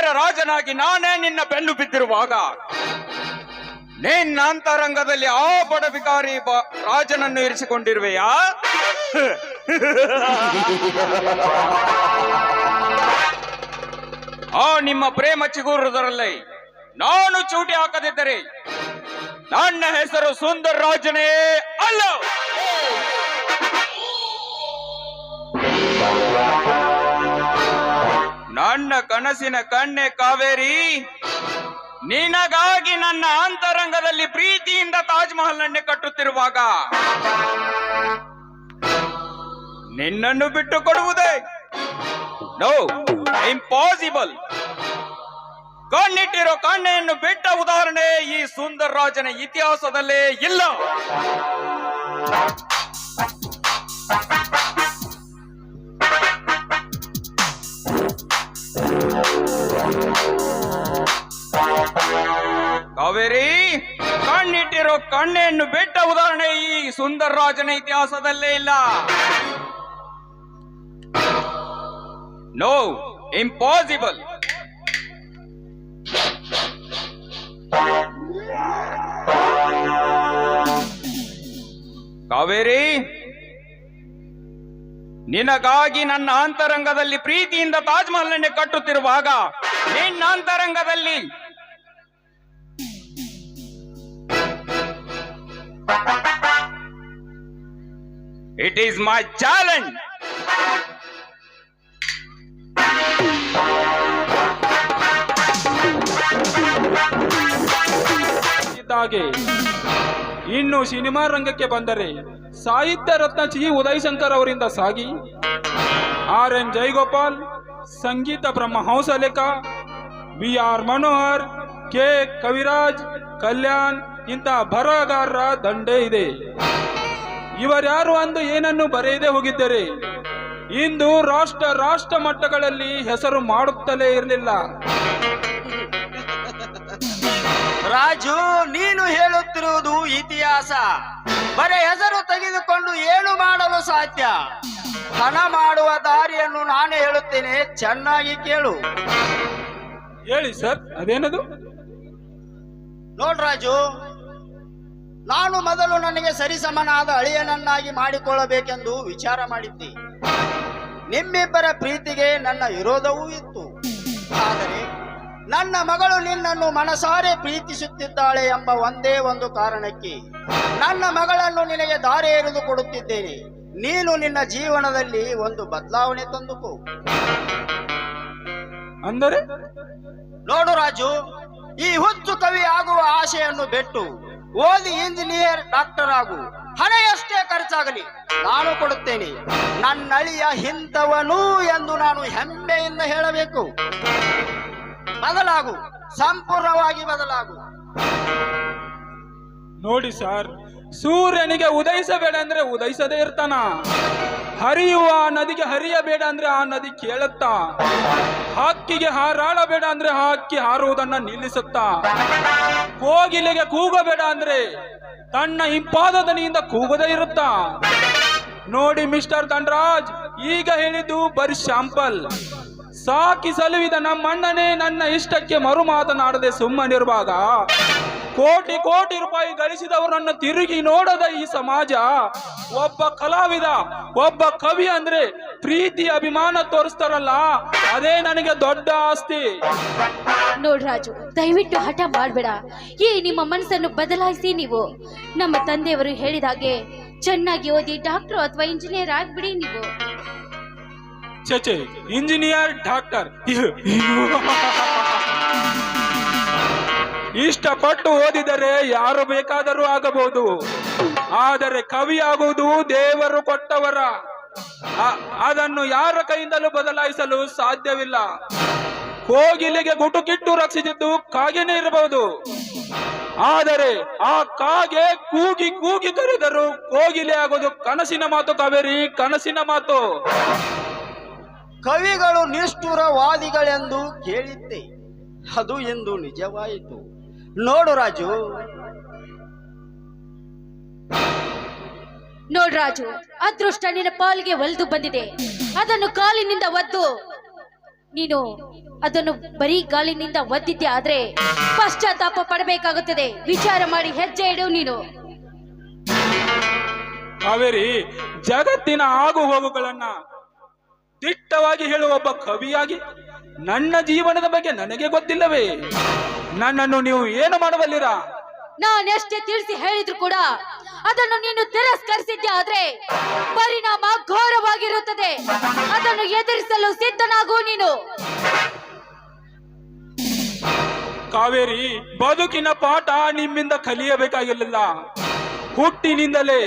ರಸಿಕರ ರಾಜನಾಗಿ ನಾನೇ ನಿನ್ನ ಬೆನ್ನು ಬಿದ್ದಿರುವಾಗ ನಿನ್ನ ಅಂತರಂಗದಲ್ಲಿ ಆ ಬಡಬಿಕಾರಿ ಬ- ರಾಜನನ್ನು ಇರಿಸಿಕೊಂಡಿರುವೆಯಾ? ಆ ನಿಮ್ಮ ಪ್ರೇಮ ಚಿಗುರುದರಲ್ಲಿ ನಾನು ಚೂಟಿ ಹಾಕದಿದ್ದರೆ ನನ್ನ ಹೆಸರು ಸುಂದರ ರಾಜನೇ ಅಲ್ಲ. ನನ್ನ ಕನಸಿನ ಕಣ್ಣೆ ಕಾವೇರಿ. ನಿನಗಾಗಿ ನನ್ನ ಅಂತರಂಗದಲ್ಲಿ ಪ್ರೀತಿಯಿಂದ ತಾಜ್ ಮಹಲ್ನನ್ನೇ ಕಟ್ಟುತ್ತಿರುವಾಗ ನಿನ್ನನ್ನು ಬಿಟ್ಟು ಕೊಡುವುದೇ ನೋ ಇಂಪಾಸಿಬಲ್ ಕಣ್ಣಿಟ್ಟಿರೋ ಕಣ್ಣೆಯನ್ನು ಬಿಟ್ಟ ಉದಾಹರಣೆ ಈ ಸುಂದರ ರಾಜನ ಇತಿಹಾಸದಲ್ಲೇ ಇಲ್ಲ. ಕಾವೇರಿ ಕಣ್ಣಿಟ್ಟಿರೋ ಕಣ್ಣೆಯನ್ನು ಬಿಟ್ಟ ಉದಾಹರಣೆ ಈ ಸುಂದರ ರಾಜನ ಇತಿಹಾಸದಲ್ಲೇ ಇಲ್ಲ. ನೋ ಇಂಪಾಸಿಬಲ್ ಕಾವೇರಿ ನಿನಗಾಗಿ ನನ್ನ ಅಂತರಂಗದಲ್ಲಿ ಪ್ರೀತಿಯಿಂದ ತಾಜ್ ಮಹಲ್ನನ್ನೇ ಕಟ್ಟುತ್ತಿರುವಾಗ ನಿನ್ನ ಅಂತರಂಗದಲ್ಲಿ ಇಟ್ ಈಸ್ ಮೈ ಚಾಲೆಂಜ್ ಇನ್ನು ಸಿನಿಮಾ ರಂಗಕ್ಕೆ ಬಂದರೆ ಸಾಹಿತ್ಯ ರತ್ನ ಚಿ ಉದಯಶಂಕರ್ ಅವರಿಂದ ಸಾಗಿ. ಆರ್ ಎನ್ ಜೈಗೋಪಾಲ್, ಸಂಗೀತ ಬ್ರಹ್ಮ Hamsalekha B R Manohar, K. Kaviraj, Kalyan, ಇಂಥ ಬರಹಗಾರರ ದಂಡೆ ಇದೆ. ಇವರ್ಯಾರು ಅಂದು ಏನನ್ನು ಬರೆಯದೆ ಹೋಗಿದ್ದರೆ? ಇಂದು ರಾಷ್ಟ್ರ ರಾಷ್ಟ್ರ ಮಟ್ಟಗಳಲ್ಲಿ ಹೆಸರು ಮಾಡುತ್ತಲೇ ಇರಲಿಲ್ಲ. ರಾಜು ನೀನು ಹೇಳುತ್ತಿರುವುದು ಇತಿಹಾಸ. ಬರೇ ಹೆಸರು ತೆಗೆದುಕೊಂಡು ಏನು ಮಾಡಲು ಸಾಧ್ಯ? ಹಣ ಮಾಡುವ ದಾರಿಯನ್ನು ನಾನು ಹೇಳುತ್ತೇನೆ ಚೆನ್ನಾಗಿ ಕೇಳು. ಹೇಳಿ ಸರ್ ಅದೇನದು? ನೋಡ್ ರಾಜು ನಾನು ಮೊದಲು ನನಗೆ ಸರಿಸಮನಾದ ಅಳಿಯನನ್ನಾಗಿ ಮಾಡಿಕೊಳ್ಳಬೇಕೆಂದು ವಿಚಾರ ಮಾಡಿದ್ದೆ. ನಿಮ್ಮಿಬ್ಬರ ಪ್ರೀತಿಗೆ ನನ್ನ ವಿರೋಧವೂ ಇತ್ತು. ಆದರೆ ನನ್ನ ಮಗಳು ನಿನ್ನನ್ನು ಮನಸಾರೆ ಪ್ರೀತಿಸುತ್ತಿದ್ದಾಳೆ ಎಂಬ ಒಂದೇ ಒಂದು ಕಾರಣಕ್ಕೆ ನನ್ನ ಮಗಳನ್ನು ನಿನಗೆ ದಾರಿ ಎರೆದು ಕೊಡುತ್ತಿದ್ದೇನೆ. ನೀನು ನಿನ್ನ ಜೀವನದಲ್ಲಿ ಒಂದು ಬದಲಾವಣೆ ತಂದುಕೋ. ಅಂದರೆ? ನೋಡು ರಾಜು ಈ ಹುಚ್ಚು ಕವಿ ಆಗುವ ಆಶೆಯನ್ನು ಬಿಟ್ಟು ಓದಿ ಇಂಜಿನಿಯರ್ ಡಾಕ್ಟರ್ ಆಗು. ಹಣ ಎಷ್ಟೇ ಖರ್ಚಾಗಲಿ. ನಾನು ಕೊಡುತ್ತೇನೆ. ನನ್ನಳಿಯ ಹಿಂತವನು ಎಂದು ನಾನು ಹೆಮ್ಮೆಯಿಂದ ಹೇಳಬೇಕು. ಬದಲಾಗು, ಸಂಪೂರ್ಣವಾಗಿ ಬದಲಾಗು. ನೋಡಿ ಸರ್, ಸೂರ್ಯನಿಗೆ ಉದಯಿಸಬೇಡ ಅಂದ್ರೆ ಉದಯಿಸದೇ ಇರ್ತಾನ. ಹರಿಯುವ ನದಿಗೆ ಹರಿಯಬೇಡ ಅಂದ್ರೆ ಆ ನದಿ ಕೇಳುತ್ತ. ಹಕ್ಕಿಗೆ ಹಾರಾಡಬೇಡ ಅಂದ್ರೆ ಆ ಹಕ್ಕಿ ಹಾರುವುದನ್ನ ನಿಲ್ಲಿಸುತ್ತ. ಕೋಗಿಲೆಗೆ ಕೂಗಬೇಡ ಅಂದ್ರೆ ತನ್ನ ಹಿಂಪಾದ ದನಿಯಿಂದ ಕೂಗದೇ ಇರುತ್ತ. ನೋಡಿ ಮಿಸ್ಟರ್ ಧನ್ರಾಜ್, ಈಗ ಹೇಳಿದ್ದು ಬರೀ ಶಾಂಪಲ್ ಸಾಕಿ ಸಲುವಿದ ನಮ್ಮಣ್ಣನೇ ನನ್ನ ಇಷ್ಟಕ್ಕೆ ಮರು ಮಾತನಾಡದೆ ಸುಮ್ಮನಿರುವಾಗ ಕೋಟಿ ಕೋಟಿ ರೂಪಾಯಿ ಗಳಿಸಿದವರನ್ನು ತಿರುಗಿ ನೋಡದ ಈ ಸಮಾಜ. ಒಬ್ಬ ಕಲಾವಿದ, ಒಬ್ಬ ಕವಿ ಅಂದ್ರೆ ಪ್ರೀತಿ, ಅಭಿಮಾನ ತೋರಿಸ್ತಾರಲ್ಲ, ಅದೇ ನನಗೆ ದೊಡ್ಡ ಆಸ್ತಿ. ನೋಡ್ ರಾಜು, ದಯವಿಟ್ಟು ಹಠ ಮಾಡಬೇಡ. ಈ ನಿಮ್ಮ ಮನಸ್ಸನ್ನು ಬದಲಾಯಿಸಿ ನೀವು. ನಮ್ಮ ತಂದೆಯವರು ಹೇಳಿದ ಹಾಗೆ, ಚೆನ್ನಾಗಿ ಓದಿ ಡಾಕ್ಟರ್ ಅಥವಾ ಇಂಜಿನಿಯರ್ ಆಗ್ಬಿಡಿ ನೀವು. ಚಚೆ ಇಂಜಿನಿಯರ್ ಡಾಕ್ಟರ್ ಇಷ್ಟಪಟ್ಟು ಓದಿದರೆ ಯಾರು ಬೇಕಾದರೂ ಆಗಬಹುದು. ಆದರೆ ಕವಿ ಆಗುವುದು ದೇವರು ಕೊಟ್ಟವರ. ಅದನ್ನು ಯಾರ ಕೈಯಿಂದಲೂ ಬದಲಾಯಿಸಲು ಸಾಧ್ಯವಿಲ್ಲ. ಕೋಗಿಲಿಗೆ ಗುಟುಕಿಟ್ಟು ರಕ್ಷಿಸಿದ್ದು ಕಾಗೆನೇ ಇರಬಹುದು. ಆದರೆ ಆ ಕಾಗೆ ಕೂಗಿ ಕೂಗಿ ಕರೆದರು ಕೋಗಿಲೆ ಆಗೋದು ಕನಸಿನ ಮಾತು ಕಾವೇರಿ, ಕನಸಿನ ಮಾತು. ಕವಿಗಳು ನಿಷ್ಠುರವಾದಿಗಳೆಂದು ಕೇಳಿದ್ದೆ. ಅದು ಎಂದು ನಿಜವಾಯಿತು. ನೋಡು ರಾಜು. ನೋಡ್ ರಾಜು ಅದೃಷ್ಟ ನಿನ್ನ ಪಾಲಿಗೆ ಒಲಿದು ಬಂದಿದೆ. ಅದನ್ನು ಕಾಲಿನಿಂದ ಒದ್ದು. ನೀನು ಅದನ್ನು ಬರೀ ಗಾಲಿನಿಂದ ಒದ್ದಿದ್ದೆ ಆದ್ರೆ ಪಶ್ಚಾತ್ತಾಪ ಪಡಬೇಕಾಗುತ್ತದೆ. ವಿಚಾರ ಮಾಡಿ ಹೆಜ್ಜೆ ಇಡು ನೀನು. ಕಾವೇರಿ ಜಗತ್ತಿನ ಆಗು ಹೋಗುಗಳನ್ನ ದಿಟ್ಟವಾಗಿ ಹೇಳುವ ಒಬ್ಬ ಕವಿಯಾಗಿ ನನ್ನ ಜೀವನದ ಬಗ್ಗೆ ನನಗೆ ಗೊತ್ತಿಲ್ಲವೇ? ನನ್ನನ್ನು ನೀವು ಏನು ಮಾಡಬಲ್ಲಿರಾ ನಾನೆಷ್ಟೇ ತಿಳಿಸಿ ಹೇಳಿದ್ರು ಕೂಡ ಅದನ್ನು ನೀನು ತಿರಸ್ಕರಿಸಿದ್ದೆ ಆದ್ರೆ ಪರಿಣಾಮ ಘೋರವಾಗಿರುತ್ತದೆ. ಅದನ್ನು ಎದುರಿಸಲು ಸಿದ್ಧನಾಗು ನೀನು. ಕಾವೇರಿ ಬದುಕಿನ ಪಾಠ ನಿಮ್ಮಿಂದ ಕಲಿಯಬೇಕಾಗಿರಲಿಲ್ಲ ಹುಟ್ಟಿನಿಂದಲೇ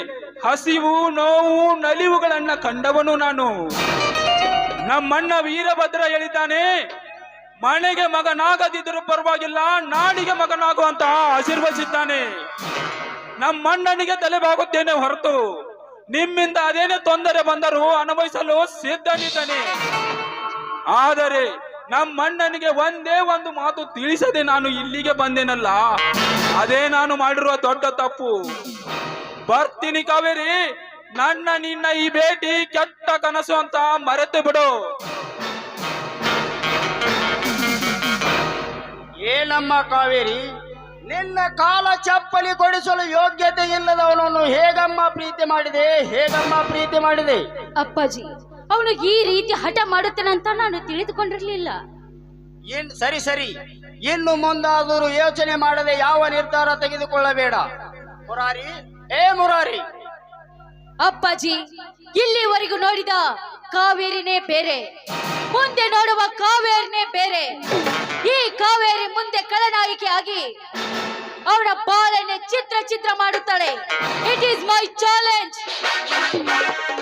ಹಸಿವು ನೋವು ನಲಿವುಗಳನ್ನ ಕಂಡವನು ನಾನು. ನಮ್ಮಣ್ಣ ವೀರಭದ್ರ ಹೇಳಿದ್ದಾನೆ, ಮನೆಗೆ ಮಗನಾಗದಿದ್ದರೂ ಪರವಾಗಿಲ್ಲ, ನಾಡಿಗೆ ಮಗನಾಗುವಂತ ಆಶೀರ್ವದಿಸಿದ್ದಾನೆ. ನಮ್ಮಣ್ಣನಿಗೆ ತಲೆಬಾಗುತ್ತೇನೆ ಹೊರತು ನಿಮ್ಮಿಂದ ಅದೇನೇ ತೊಂದರೆ ಬಂದರೂ ಅನುಭವಿಸಲು ಸಿದ್ಧನಿದ್ದಾನೆ. ಆದರೆ ನಮ್ಮಣ್ಣನಿಗೆ ಒಂದೇ ಒಂದು ಮಾತು ತಿಳಿಸದೆ ನಾನು ಇಲ್ಲಿಗೆ ಬಂದೇನಲ್ಲ, ಅದೇ ನಾನು ಮಾಡಿರುವ ದೊಡ್ಡ ತಪ್ಪು. ಬರ್ತೀನಿ ಕಾವೇರಿ. ನನ್ನ ನಿನ್ನ ಈ ಭೇಟಿ ಕೆಟ್ಟ ಕನಸು ಅಂತ ಮರೆತು ಬಿಡು. ಏನಮ್ಮ ಕಾವೇರಿ ನಿನ್ನ ಕಾಲ ಚಪ್ಪಲಿ ಕೊಡಿಸಲು ಯೋಗ್ಯತೆ ಇಲ್ಲದವನನ್ನು ಹೇಗಮ್ಮ ಪ್ರೀತಿ ಮಾಡಿದೆ ಹೇಗಮ್ಮ ಪ್ರೀತಿ ಮಾಡಿದೆ? ಅಪ್ಪಾಜಿ ಅವನು ಈ ರೀತಿ ಹಠ ಮಾಡುತ್ತಾನಂತ ನಾನು ತಿಳಿದುಕೊಂಡಿರ್ಲಿಲ್ಲ. ಏನ್ ಸರಿ ಸರಿ. ಇನ್ನು ಮುಂದಾದರೂ ಯೋಚನೆ ಮಾಡದೆ ಯಾವ ನಿರ್ಧಾರ ತೆಗೆದುಕೊಳ್ಳಬೇಡ. ಮುರಾರಿ ಏ ಮುರಾರಿ ಅಪ್ಪಾಜಿ ಇಲ್ಲಿವರೆಗೂ ನೋಡಿದ ಕಾವೇರಿನೇ ಬೇರೆ ಮುಂದೆ ನೋಡುವ ಕಾವೇರಿನೇ ಬೇರೆ. ಈ ಕಾವೇರಿ ಮುಂದೆ ಕಳನಾಯಿಕೆ ಆಗಿ ಅವಳ ಬಾಳನ್ನೇ ಚಿತ್ರ ಚಿತ್ರ ಮಾಡುತ್ತಾಳೆ. ಇಟ್ ಈಸ್ ಮೈ ಚಾಲೆಂಜ್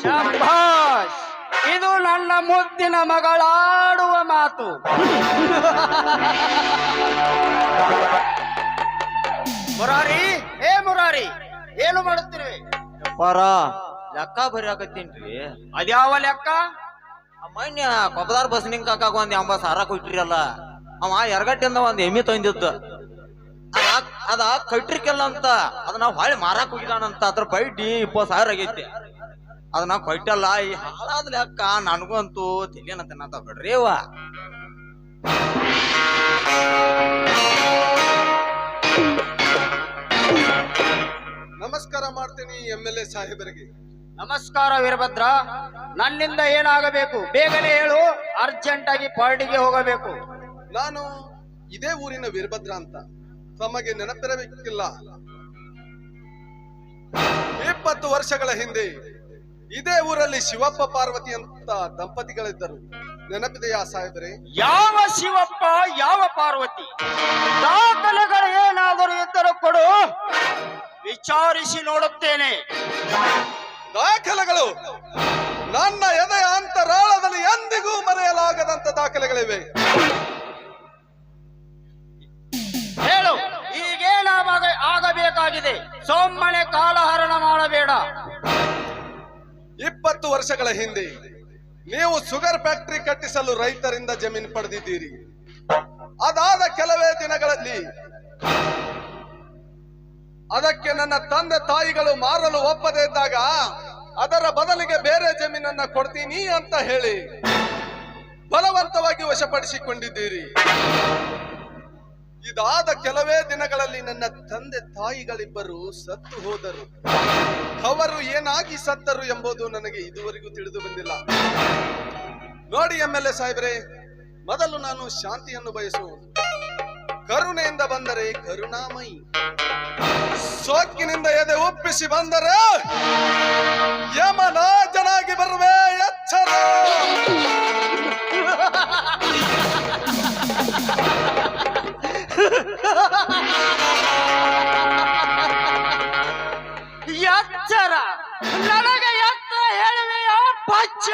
ಶಭಾಷ್ ಇದು ನನ್ನ ಮುದ್ದಿನ ಮಗಳಾಡುವ ಮಾತು. ಮುರಾರಿ ಏ ಮುರಾರಿ ಏನು ಮಾಡುತ್ತಿರುವೆ? ಪರ. ಲೆಕ್ಕ ಬರಿಯಾಕತ್ತೀನ್ರಿ ಅದ್ಯಾವ ಲೆಕ್ಕ? ಮೊನ್ನೆ ಕೊಬ್ಬದಾರ್ ಬಸ್ ನಿಂಗ್ ಕಾಕಾಗ ಒಂದ್ ಎಂಬ ಸಾರ ಕೊಟ್ಟಿರಲ್ಲ ಅವ ಎರಗಟ್ಟಿಂದ ಒಂದ್ ಎಮ್ಮಿ ತಂದಿದ್ದ. ಅದ ಕಟ್ರಿಕೆಲ್ಲ ಅಂತ. ಅದನ್ನ ಹೊಳ್ಳಿ ಮಾರಾಕ್ ಹೋಗಿದಾನಂತ ಅದ್ರ ಬೈಡಿ ಇಪ್ಪತ್ ಸಾವಿರ ಆಗೈತಿ. ಅದನ್ನ ಕೊಟ್ಟಲ್ಲ, ಈ ಹಾಳಾದ ಲೆಕ್ಕ ನನಗಂತೂ ತಿಳಿಯನಂತ ತಿನ್ನತ ಬಿಡ್ರಿ ಅವ ನಮಸ್ಕಾರ ಮಾಡ್ತೀನಿ ಎಂ ಎಲ್ ಎ ಸಾಹೇಬರಿಗೆ. ನಮಸ್ಕಾರ ವೀರಭದ್ರ. ನನ್ನಿಂದ ಏನಾಗಬೇಕು? ಬೇಗನೆ ಹೇಳು. ಅರ್ಜೆಂಟ್ ಆಗಿ ಪಾರ್ಟಿಗೆ ಹೋಗಬೇಕು. ನಾನು ಇದೇ ಊರಿನ ವೀರಭದ್ರ ಅಂತ. ತಮಗೆ ನೆನಪಿರಬೇಕಿಲ್ಲ. ಇಪ್ಪತ್ತು ವರ್ಷಗಳ ಹಿಂದೆ ಇದೇ ಊರಲ್ಲಿ ಶಿವಪ್ಪ ಪಾರ್ವತಿ ಅಂತ ದಂಪತಿಗಳಿದ್ದರು. ನೆನಪಿದೆಯಾ ಸಾಹೇಬ್ರೆ? ಯಾವ ಶಿವಪ್ಪ ಯಾವ ಪಾರ್ವತಿ? ದಾಖಲೆಗಳು ಏನಾದರೂ ಇದ್ದರೂ ಕೊಡು. ವಿಚಾರಿಸಿ ನೋಡುತ್ತೇನೆ. ದಾಖಲೆಗಳು. ನನ್ನ ಎದೆಯ ಅಂತರಾಳದಲ್ಲಿ ಎಂದಿಗೂ ಮರೆಯಲಾಗದಂತ ದಾಖಲೆಗಳಿವೆ. ಹೇಳು ಈಗೇನಾಗ ಆಗಬೇಕಾಗಿದೆ? ಸೊಮ್ಮನೆ ಕಾಲಹರಣ ಮಾಡಬೇಡ. ಇಪ್ಪತ್ತು ವರ್ಷಗಳ ಹಿಂದೆ ನೀವು ಶುಗರ್ ಫ್ಯಾಕ್ಟರಿ ಕಟ್ಟಿಸಲು ರೈತರಿಂದ ಜಮೀನು ಪಡೆದಿದ್ದೀರಿ. ಅದಾದ ಕೆಲವೇ ದಿನಗಳಲ್ಲಿ ಅದಕ್ಕೆ ನನ್ನ ತಂದೆ ತಾಯಿಗಳು ಮಾರಲು ಒಪ್ಪದೇ ಇದ್ದಾಗ ಅದರ ಬದಲಿಗೆ ಬೇರೆ ಜಮೀನನ್ನ ಕೊಡ್ತೀನಿ ಅಂತ ಹೇಳಿ ಬಲವಂತವಾಗಿ ವಶಪಡಿಸಿಕೊಂಡಿದ್ದೀರಿ. ಇದಾದ ಕೆಲವೇ ದಿನಗಳಲ್ಲಿ ನನ್ನ ತಂದೆ ತಾಯಿಗಳಿಬ್ಬರು ಸತ್ತು ಹೋದರು. ಅವರು ಏನಾಗಿ ಸತ್ತರು ಎಂಬುದು ನನಗೆ ಇದುವರೆಗೂ ತಿಳಿದು ಬಂದಿಲ್ಲ. ನೋಡಿ ಎಂ ಎಲ್ ಎ ಸಾಹೇಬ್ರೆ, ಮೊದಲು ನಾನು ಶಾಂತಿಯನ್ನು ಬಯಸುವುದು. ಕರುಣೆಯಿಂದ ಬಂದರೆ ಕರುಣಾಮಯಿ. ಸೋಕಿನಿಂದ ಎದೆ ಒಪ್ಪಿಸಿ ಬಂದರೆ ಯಮನಾಜನಾಗಿ ಬರುವೆ ಎಚ್ಚರ. ಎಚ್ಚರ. ನನಗೆ ಎಚ್ಚರ ಹೇಳುವೆಯ ಪಚ್ಚ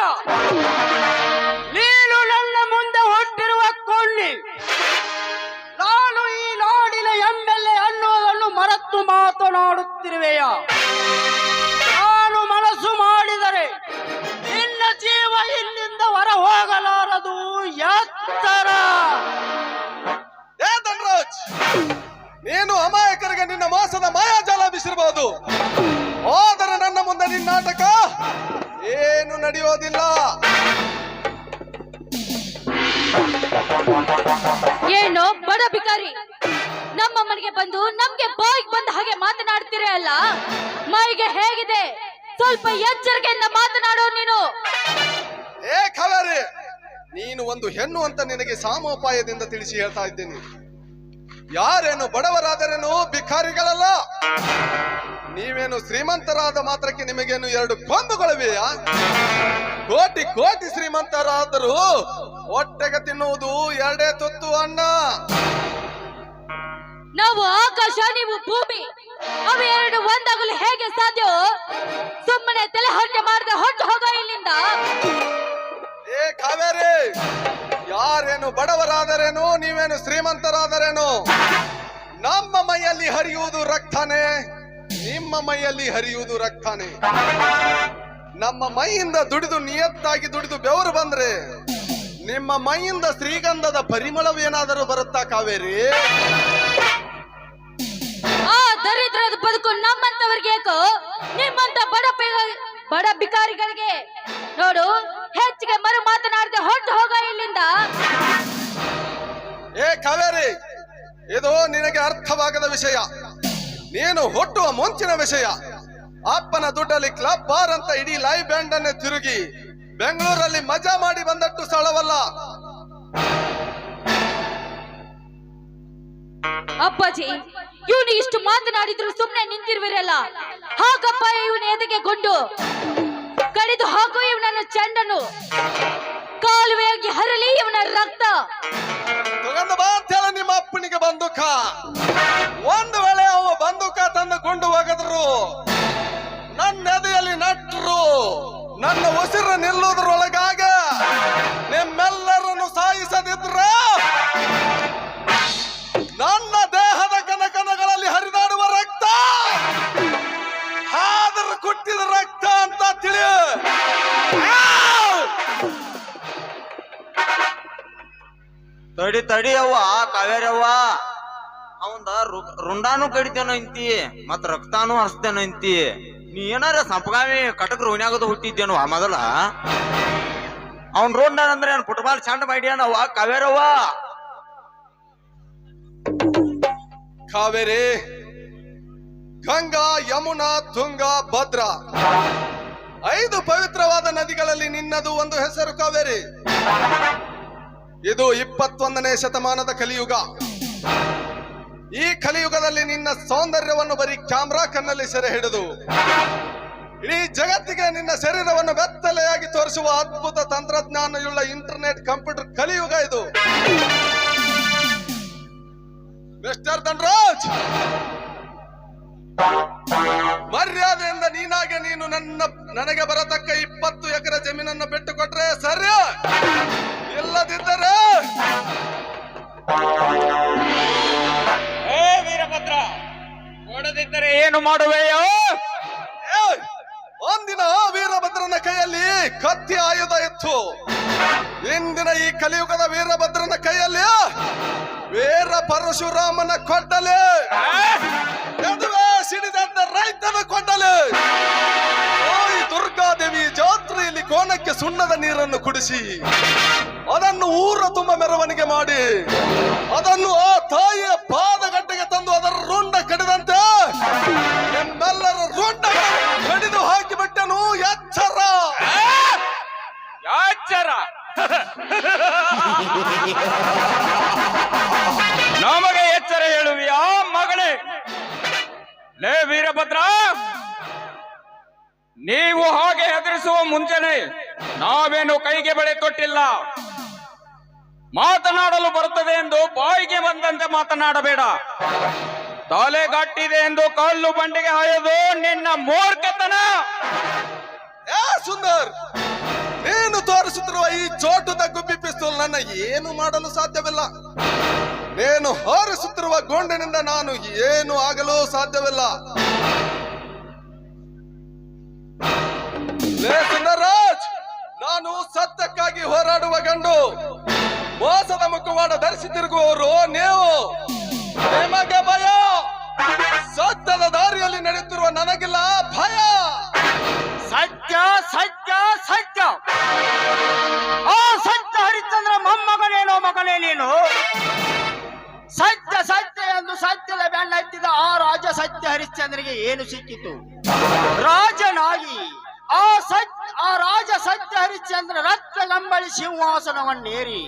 ಮಾತನಾಡುತ್ತಿರುವೆಯ? ನಾನು ಮನಸ್ಸು ಮಾಡಿದರೆ ನಿನ್ನ ಜೀವ ಇಲ್ಲಿಂದ ಹೊರ ಹೋಗಲಾರದು ಎತ್ತರ ನೀನು ಅಮಾಯಕರಿಗೆ ನಿನ್ನ ಮಾಸದ ಮಾಯಾಜಾಲ ಬಿಸಿರಬಹುದು ಆದರೆ ನನ್ನ ಮುಂದೆ ನಿನ್ನ ನಾಟಕ ಏನು ನಡೆಯೋದಿಲ್ಲ. ಏನು ಬಡ ಬಿಕಾರಿ ನಮ್ಮ ಮನೆಗೆ ಬಂದು ನಮ್ಗೆ ಬಾಯಿಗೆ ಅಲ್ಲ? ಮೈಗೆ ಹೇಗಿದೆ? ಸ್ವಲ್ಪ ಎಚ್ಚರಿಕೆಯಿಂದ ಮಾತನಾಡೋ ನೀನು. ಏ ನೀನು ಒಂದು ಹೆಣ್ಣು ಅಂತ ನಿನಗೆ ಸಾಮೋಪಾಯದಿಂದ ತಿಳಿಸಿ ಹೇಳ್ತಾ ಇದ್ದೇನೆ. ಯಾರೇನು ಬಡವರಾದರೇನು ಭಿಕಾರಿಗಳಲ್ಲ ನೀವೇನು ಶ್ರೀಮಂತರಾದ ಮಾತ್ರಕ್ಕೆ ನಿಮಗೇನು ಎರಡು ಕೊಂಬುಗಳಿವೆಯಾ? ಕೋಟಿ ಕೋಟಿ ಶ್ರೀಮಂತರಾದರೂ ಹೊಟ್ಟೆಗೆ ತಿನ್ನುವುದು ಎರಡೇ ತುತ್ತು ಅಣ್ಣ ನಾವು ಆಕಾಶ ನೀವು ಭೂಮಿ. ಅವು ಎರಡು ಒಂದಾಗಲು ಹೇಗೆ ಸಾಧ್ಯವೋ? ಸುಮ್ಮನೆ ತಲೆ ಹೊಟ್ಟೆ ಮಾಡದೆ ಹೊಟ್ಟು ಹೋಗೋ ಇಲ್ಲಿಂದ. ಏ ಕಾವೇರಿ, ಯಾರೇನು ಬಡವರಾದರೇನು, ನೀವೇನು ಶ್ರೀಮಂತರಾದರೇನು? ನಮ್ಮ ಮೈಯಲ್ಲಿ ಹರಿಯುವುದು ರಕ್ತನೇ, ನಿಮ್ಮ ಮೈಯಲ್ಲಿ ಹರಿಯುವುದು ರಕ್ತನೇ. ನಮ್ಮ ಮೈಯಿಂದ ದುಡಿದು ನಿಯತ್ತಾಗಿ ದುಡಿದು ಬೆವರು ಬಂದ್ರೆ, ನಿಮ್ಮ ಮೈಯಿಂದ ಶ್ರೀಗಂಧದ ಪರಿಮಳವೇನಾದರೂ ಬರುತ್ತಾ ಕಾವೇರಿ? ಬದುಕು ನಮ್ಮಂತವ್ರಿಗೆ ಯಾಕೋ? ನಿಮ್ಮಂತ ಬಡ ಬಡ ಬಿಕಾರಿಗಳಿಗೆ ನೋಡು ಹೆಚ್ಚಿಗೆ ಮರು ಮಾತನಾಡದೆ ಹೊಟ್ಟು ಹೋಗ ಇಲ್ಲಿಂದ. ಏ ಕಾವೇರಿ ಇದು ನಿನಗೆ ಅರ್ಥವಾಗದ ವಿಷಯ. ನೀನು ಹುಟ್ಟುವ ಮುಂಚಿನ ವಿಷಯ. ಅಪ್ಪನ ದುಡ್ಡಲ್ಲಿ ಕ್ಲಬ್ ಬಾರ್ ಅಂತ ಇಡೀ ಲೈವ್ ಬ್ಯಾಂಡ್ ಅನ್ನೇ ತಿರುಗಿ ಬೆಂಗಳೂರಲ್ಲಿ ಮಜಾ ಮಾಡಿ ಬಂದಟ್ಟು ಸ್ಥಳವಲ್ಲ ಅಪ್ಪಾಜಿ ಇವನು ಇಷ್ಟು ಮಾತನಾಡಿದ್ರು ಸುಮ್ನೆ ನಿಂತಿರುವಿರಲ್ಲ. ಹಾಗಪ್ಪ ಇವನ ಎದೆಗೆ ಗುಂಡು. ಕಡಿದು ಹಾಕು ಇವನನ್ನು ಚಂಡನು. ಕಾಲುವೆಯಾಗಿ ಹರಲಿ ಇವನ ರಕ್ತ. ಬಾ ನಿಮ್ಮ ಅಪ್ಪನಿಗೆ ಬಂದೂಕ. ಒಂದು ವೇಳೆ ಅವ ಬಂದೂಕ ತಂದು ಕೊಂಡು ಹೋಗದ್ರು ನನ್ನ ಎದೆಯಲ್ಲಿ ನಟ್ರು. ನನ್ನ ಉಸಿರು ನಿಲ್ಲೋದ್ರೊಳಗಾಗ ನಿಮ್ಮೆಲ್ಲರನ್ನು ಸಾಯಿಸದಿದ್ರ ತಡಿ ತಡಿ ಅವ್ವ ಕಾವೇರವ್ವ ಅವಂದ ರುಂಡಾನು ಕಡಿತೇನ ಅಂತಿ ಮತ್ ರಕ್ತಾನು ಹರಿಸ್ತೇನ ಅಂತಿ ನೀ ಏನಾರ ಸಂಪಗಾಮಿ ಕಟಕ್ ರೋನ್ಯಾಗದು ಹುಟ್ಟಿದ್ದೇನು ಮೊದಲ? ಅವನ್ ರುಂಡಾನ್ ಅಂದ್ರೆ ಏನ್ ಫುಟ್ಬಾಲ್ ಚಂಡ ಮಾಡ್ಯಾನವ್ವ ಕಾವೇರವ್ವ ಕಾವೇರಿ, ಗಂಗಾ, ಯಮುನಾ, ತುಂಗಾ, ಭದ್ರಾ. ಐದು ಪವಿತ್ರವಾದ ನದಿಗಳಲ್ಲಿ ನಿನ್ನದು ಒಂದು ಹೆಸರು ಕಾವೇರಿ. ಇದು ಇಪ್ಪತ್ತೊಂದನೇ ಶತಮಾನದ ಕಲಿಯುಗ. ಈ ಕಲಿಯುಗದಲ್ಲಿ ನಿನ್ನ ಸೌಂದರ್ಯವನ್ನು ಬರೀ ಕ್ಯಾಮ್ರಾ ಕಣ್ಣಲ್ಲಿ ಸೆರೆ ಹಿಡಿದು, ಇಡೀ ಜಗತ್ತಿಗೆ ನಿನ್ನ ಶರೀರವನ್ನು ಬೆತ್ತಲೆಯಾಗಿ ತೋರಿಸುವ ಅದ್ಭುತ ತಂತ್ರಜ್ಞಾನಯುಳ್ಳ ಇಂಟರ್ನೆಟ್ ಕಂಪ್ಯೂಟರ್ ಕಲಿಯುಗ ಇದು. ಮಿಸ್ಟರ್ ಧನ್ರಾಜ್! ಮರ್ಯಾದೆಯಿಂದ ನೀನಾಗೆ ನೀನು ನನ್ನ ನನಗೆ ಬರತಕ್ಕ ಇಪ್ಪತ್ತು ಎಕರೆ ಜಮೀನನ್ನು ಬಿಟ್ಟು ಕೊಟ್ರೆ ಸರಿ? ಇಲ್ಲದಿದ್ದರೆ? ಏ ವೀರಭದ್ರ ಕೊಡದಿದ್ದರೆ ಏನು ಮಾಡುವೆಯೋ! ಒಂದಿನ ವೀರಭದ್ರನ ಕೈಯಲ್ಲಿ ಕತ್ತಿ ಆಯುಧ ಇತ್ತು. ಇಂದಿನ ಈ ಕಲಿಯುಗದ ವೀರಭದ್ರನ ಕೈಯಲ್ಲಿ ವೀರ ಪರಶುರಾಮನ ಕೊಟ್ಟಲೆ ಯದುವೆ ಸಿಡಿದಂತ ರೈತನ ಕೊಟ್ಟಲೆ ದುರ್ಗಾದೇವಿ ಜಾತ್ರೆಯಲ್ಲಿ ಕೋಣಕ್ಕೆ ಸುಣ್ಣದ ನೀರನ್ನು ಕುಡಿಸಿ, ಅದನ್ನು ಊರ ತುಂಬ ಮೆರವಣಿಗೆ ಮಾಡಿ, ಅದನ್ನು ಆ ತಾಯಿಯ ಪಾದಗಟ್ಟೆಗೆ ತಂದು ಅದರ ರುಂಡ ಕಡಿದಂತೆ ಎಲ್ಲರ ರುಂಡ ಕಡಿದು ಹಾಕಿಬಿಟ್ಟನು ಎಚ್ಚರ ಯಾಚರ ನಮಗೆ ಎಚ್ಚರ ಹೇಳುವಿಯಾ ಮಗಳೇ ಲೇ ವೀರಭದ್ರ, ನೀವು ಹಾಗೆ ಹೆದರಿಸುವ ಮುಂಚೆನೆ ನಾವೇನು ಕೈಗೆ ಬಳೆ ಕೊಟ್ಟಿಲ್ಲ. ಮಾತನಾಡಲು ಬರುತ್ತದೆ ಎಂದು ಬಾಯಿಗೆ ಬಂದಂತೆ ಮಾತನಾಡಬೇಡ. ತಲೆ ಗಟ್ಟಿದೆ ಎಂದು ಕಲ್ಲು ಬಂಡಿಗೆ ಹಾಯೋದು ನಿನ್ನ ಮೂರ್ಖತನ. ಸುಂದರ್? ನೀನು ತೋರಿಸುತ್ತಿರುವ ಈ ಚೋಟುದ ಗುಬ್ಬಿ ಪಿಸ್ತೂಲ್ ನನ್ನ ಏನು ಮಾಡಲು ಸಾಧ್ಯವಿಲ್ಲ? ನೀನು ಹಾರಿಸುತ್ತಿರುವ ಗೊಂಡಿನಿಂದ ನಾನು ಏನು ಆಗಲು ಸಾಧ್ಯವಿಲ್ಲ? ರಾಜ್ ಸುಂದರರಾಜ್, ನಾನು ಸತ್ಯಕ್ಕಾಗಿ ಹೋರಾಡುವ ಗಂಡು. ಮೋಸದ ಮುಖವಾಡ ಧರಿಸಿ ತಿರುಗುವವರು ನೀವು. ನಿಮಗೆ ಭಯ. ಸತ್ಯದ ದಾರಿಯಲ್ಲಿ ನಡೆಯುತ್ತಿರುವ ನನಗಿಲ್ಲ ಭಯ. ಸತ್ಯ ಸತ್ಯ ಸತ್ಯ. ಆ ಸತ್ಯ ಹರಿಶ್ಚಂದ್ರ ಮೊಮ್ಮಗನೇನೋ ಮಗನೇ ನೀನು? ಸತ್ಯ ಸತ್ಯ ಎಂದು ಸತ್ಯದ ಬೆಣ್ಣ ಆ ರಾಜ ಸತ್ಯ ಹರಿಶ್ಚಂದ್ರಿಗೆ ಏನು ಸಿಕ್ಕಿತು? ರಾಜನಾಗಿ ಆ ಸತ್ಯ, ಆ ರಾಜ ಸತ್ಯ ಹರಿಶ್ಚಂದ್ರ ರತ್ನ ಕಂಬಳಿ ಸಿಂಹಾಸನವನ್ನೇರಿ.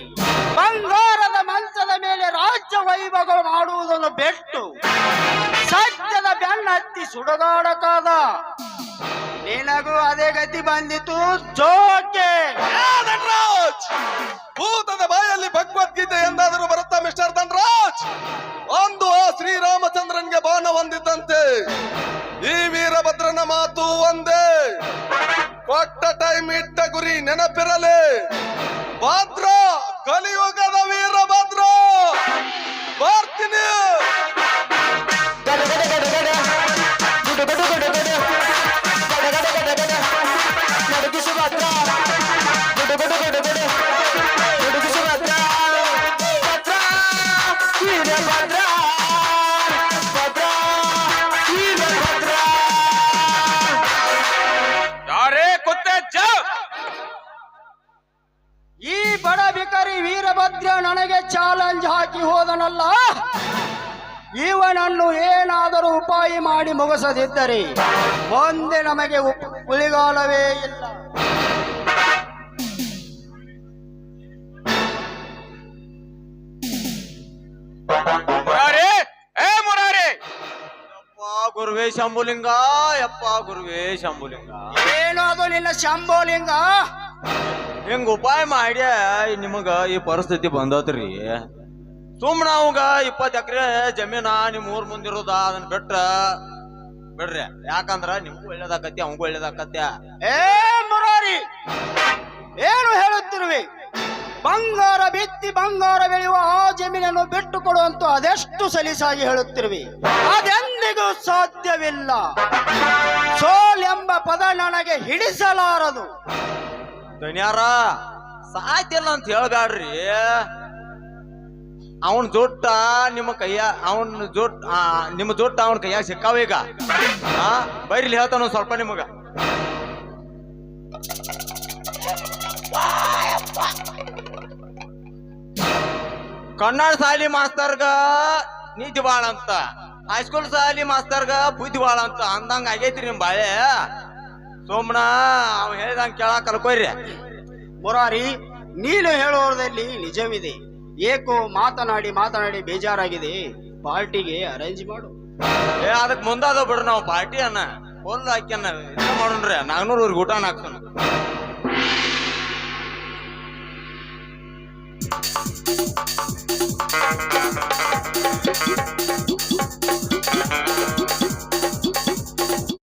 ಬಂಗಾರದ ಮಂಚದ ಮೇಲೆ ರಾಜ್ಯ ವೈಭವ ಮಾಡುವುದನ್ನು ಬೆಟ್ಟು ಸತ್ಯದ ಬೆಣ್ಣ ಹತ್ತಿ ಸುಡಗಾಡಕಾದ ನಿನಗೂ ಅದೇ ಗತಿ ಬಂದಿತು ಜೋಕೆ! ಧನ್ರಾಜ್? ಭೂತದ ಬಾಯಲ್ಲಿ ಭಗವದ್ಗೀತೆ ಎಂದಾದರೂ ಬರುತ್ತಾ, ಮಿಸ್ಟರ್ ಧನ್ರಾಜ್? ಒಂದು ಆ ಶ್ರೀರಾಮಚಂದ್ರನ್ಗೆ ಬಾಣ ಹೊಂದಿದ್ದಂತೆ. ಈ ವೀರಭದ್ರನ ಮಾತು ಒಂದೇ. ಕೊಟ್ಟ ಟೈಮ್ ಇಟ್ಟ ಗುರಿ ನೆನಪಿರಲಿ. ಇವನನ್ನು ಏನಾದರೂ ಉಪಾಯ ಮಾಡಿ ಮುಗಿಸದಿದ್ದರೆ ಮುಂದೆ ನಮಗೆ ಉಳಿಗಾಲವೇ ಇಲ್ಲ. ಗುರುವೇ ಶಂಭುಲಿಂಗ ಯಪ್ಪ ಗುರುವೇ ಶಂಭುಲಿಂಗ. ಏನು ಅದು ನಿನ್ನ ಶಂಭುಲಿಂಗ? ಹಿಂಗ ಉಪಾಯ ಮಾಡ್ಯ ನಿಮಗ ಈ ಪರಿಸ್ಥಿತಿ ಬಂದತ್ರಿ ಸುಮ್ನ ಅವಂಗ ಇಪ್ಪತ್ತು ಎಕರೆ ಜಮೀನ ನಿಮ್ ಊರ್ ಮುಂದಿರೋದ ಅದನ್ನ ಬಿಟ್ರ ಬಿಡ್ರಿ. ಯಾಕಂದ್ರ ನಿಮ್ಗೂ ಒಳ್ಳೇದಾಕತ್ಯ ಅವಂಗೂ ಒಳ್ಳೇದಾಕತ್ಯ. ಏ ಮುರಾರಿ ಏನು ಹೇಳುತ್ತಿರುವೆ? ಬಂಗಾರ ಬಿತ್ತಿ ಬಂಗಾರ ಬೆಳೆಯುವ ಆ ಜಮೀನನ್ನು ಬಿಟ್ಟು ಕೊಡುವಂತ ಅದೆಷ್ಟು ಸಲೀಸಾಗಿ ಹೇಳುತ್ತಿರುವೆ? ಅದೆಂದಿಗೂ ಸಾಧ್ಯವಿಲ್ಲ. ಸೋಲ್ ಎಂಬ ಪದ ನನಗೆ ಹಿಡಿಸಲಾರದು. ಧನ್ಯಾರ ಸಾಧ್ಯ ಇಲ್ಲ ಅಂತ ಹೇಳ್ಬ್ಯಾಡ್ರಿ. ಅವನ್ ಜೊಟ್ಟ ನಿಮ್ಮ ಕೈಯ, ಅವನ್ ಜೊಟ್ ನಿಮ್ಮ ಜೊಟ್ಟ ಅವನ ಕೈಯಾಗ ಸಿಕ್ಕಾವ ಈಗ? ಆ, ಬೈರ್ಲಿ ಹೇಳ್ತಾನ ಸ್ವಲ್ಪ ನಿಮಗ. ಕನ್ನಡ ಸಾಲಿ ಮಾಸ್ತರ್ಗ ನೀತಿ ಬಾಳ ಅಂತ ಹೈಸ್ಕೂಲ್ ಸಾಲಿ ಮಾಸ್ತರ್ಗ ಬುದ್ಧಿ ಬಾಳ ಅಂತ, ಅಂದಂಗ ಆಗೈತಿ ನಿಮ್ ಬಾಳೆ. ಸೋಮಣ ಅವ್ ಹೇಳ್ದಂಗ ಕೇಳ ಕಲ್ಕೋರಿ ಮುರಾರಿ, ನೀನು ಹೇಳುವುದರಲ್ಲಿ ನಿಜವಿದೆ. ಏಕೋ ಮಾತನಾಡಿ ಮಾತನಾಡಿ ಬೇಜಾರಾಗಿದೆ. ಪಾರ್ಟಿಗೆ ಅರೇಂಜ್ ಮಾಡು. ಏ ಅದಕ್ಕೆ ಮುಂದಾದ ಬಿಡ್ರಿ ನಾವು ಪಾರ್ಟಿ ಅನ್ನ. ಫುಲ್ ಹಾಕ್ಯನ್ನ ಇದು ಮಾಡೋಣ್ರಿ, ನಾಗ್ನೂರ್ವರೆಗೆ ಊಟ ಹಾಕ್ಸೋಣ.